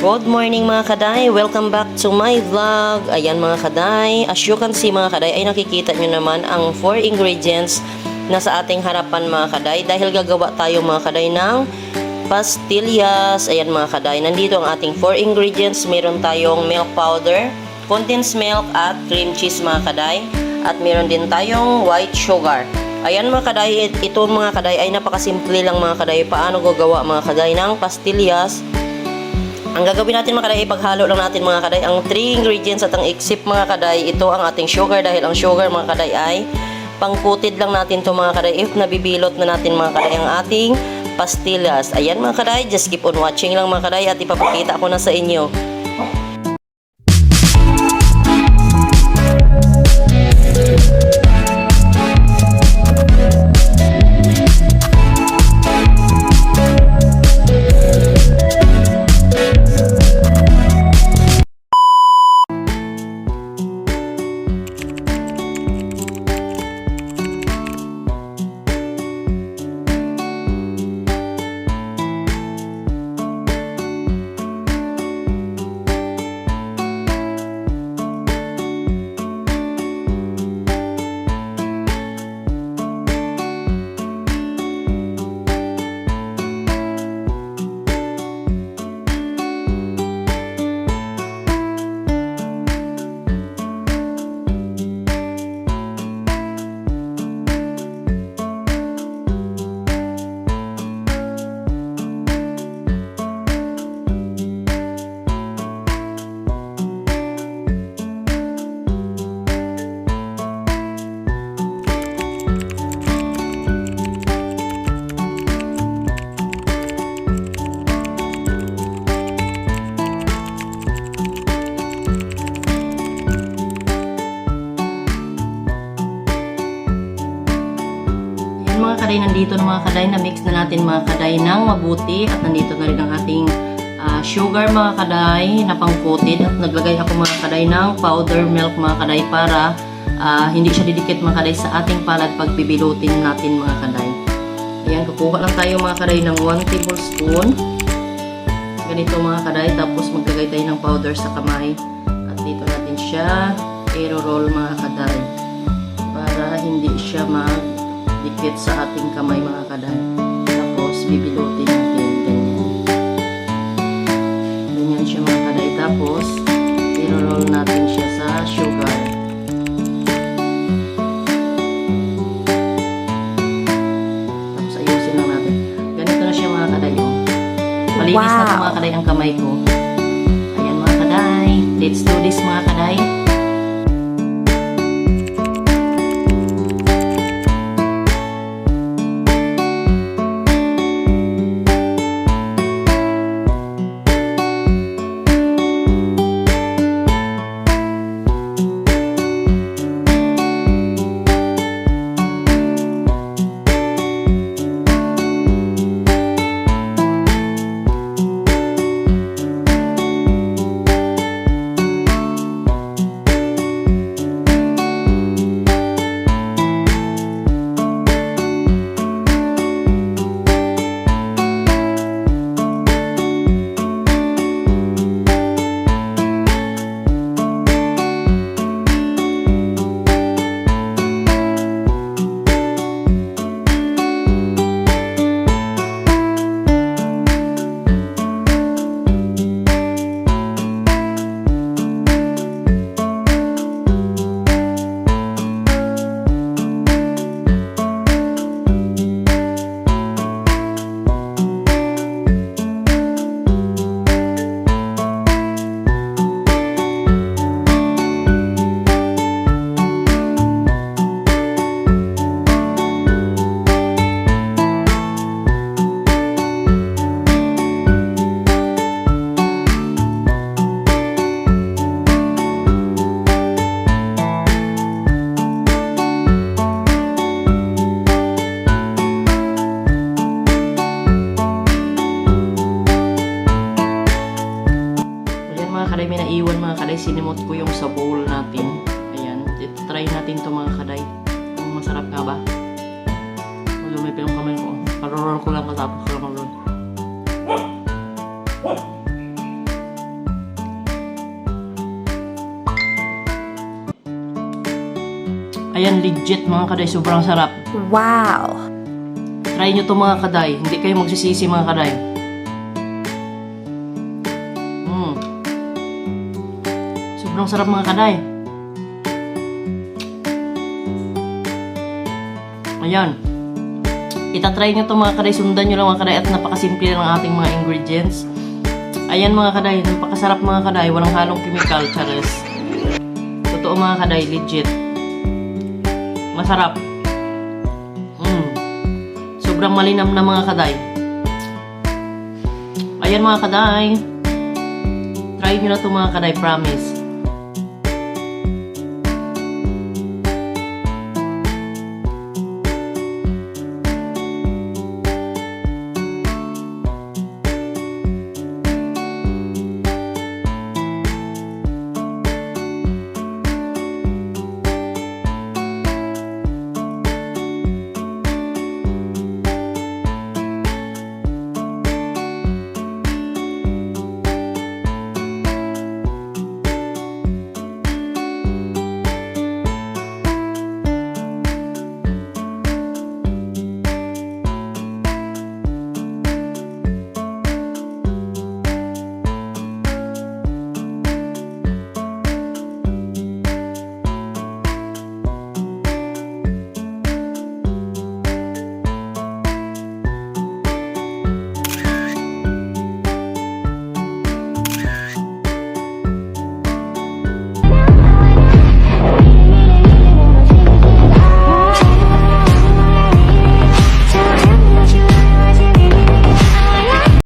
Good morning mga kaday! Welcome back to my vlog! Ayan mga kaday, as you can see mga kaday ay nakikita nyo naman ang 4 ingredients na sa ating harapan mga kaday dahil gagawa tayo mga kaday ng pastillas. Ayan mga kaday, nandito ang ating 4 ingredients. Meron tayong milk powder, condensed milk at cream cheese mga kaday. At meron din tayong white sugar. Ayan mga kaday, ito mga kaday ay napakasimple lang mga kaday. Paano gagawa mga kaday ng pastillas? Ang gagawin natin mga kaday, ipaghalo lang natin mga kaday ang 3 ingredients at ang iksip mga kaday. Ito ang ating sugar dahil ang sugar mga kaday ay pangkutid lang natin to mga kaday if nabibilot na natin mga kaday ang ating pastillas. Ayan mga kaday, just keep on watching lang mga kaday at ipapakita ko na sa inyo. Kaday, nandito na mga kaday, na-mix na natin mga kaday ng mabuti at nandito na rin ang ating ah, sugar mga kaday na pangkutid at naglagay ako mga kaday ng powder milk mga kaday para ah, hindi siya didikit mga kaday sa ating palad pag bibilutin natin mga kaday. Ayan, kukuha lang tayo mga kaday ng 1 tablespoon. Ganito mga kaday, tapos maglagay tayo ng powder sa kamay. At dito natin siya i-roll mga kaday para hindi siya mag dikit sa ating kamay mga kaday. Tapos bibilutin natin ganyan. Ganyan siya mga kaday. Tapos i-roll natin siya sa sugar. Tapos ayusin lang natin. Ganito na siya mga kaday. oh. Malinis na ito mga kaday ang kamay ko. Ayan mga kaday. Let's do this mga kaday. sinimot ko yung sa bowl natin. Ayan. It try natin to mga kaday. Kung masarap nga ba. Lumipil yung kamay ko. Parorol ko lang katapos ko lang mag-roll. Ayan, legit mga kaday. Sobrang sarap. Wow! Try nyo to mga kaday. Hindi kayo magsisisi mga kaday. Mmm. Sobrang sarap mga kaday. Ayan. Itatry nyo to mga kaday. Sundan nyo lang mga kaday at napakasimple lang ang ating mga ingredients. Ayan mga kaday. Napakasarap mga kaday. Walang halong chemical. Charis. Totoo mga kaday. Legit. Masarap. Mm. Sobrang malinam na mga kaday. Ayan mga kaday. Try nyo na to mga kaday, promise.